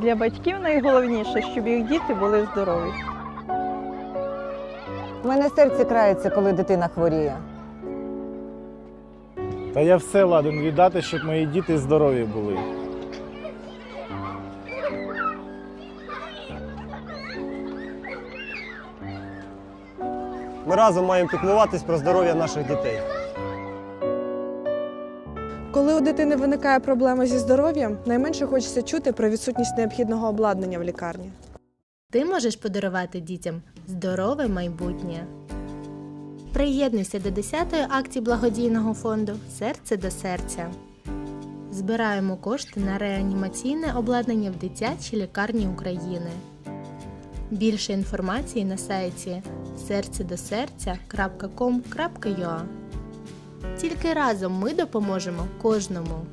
Для батьків найголовніше, щоб їх діти були здорові. У мене серце крається, коли дитина хворіє. Та я все ладен віддати, щоб мої діти здорові були. Ми разом маємо піклуватись про здоров'я наших дітей. Коли у дитини виникає проблема зі здоров'ям, найменше хочеться чути про відсутність необхідного обладнання в лікарні. Ти можеш подарувати дітям здорове майбутнє. Приєднуйся до 10-ї акції благодійного фонду Серце до серця. Збираємо кошти на реанімаційне обладнання в дитячій лікарні України. Більше інформації на сайті серцедосерця.com.ua Тільки разом ми допоможемо кожному.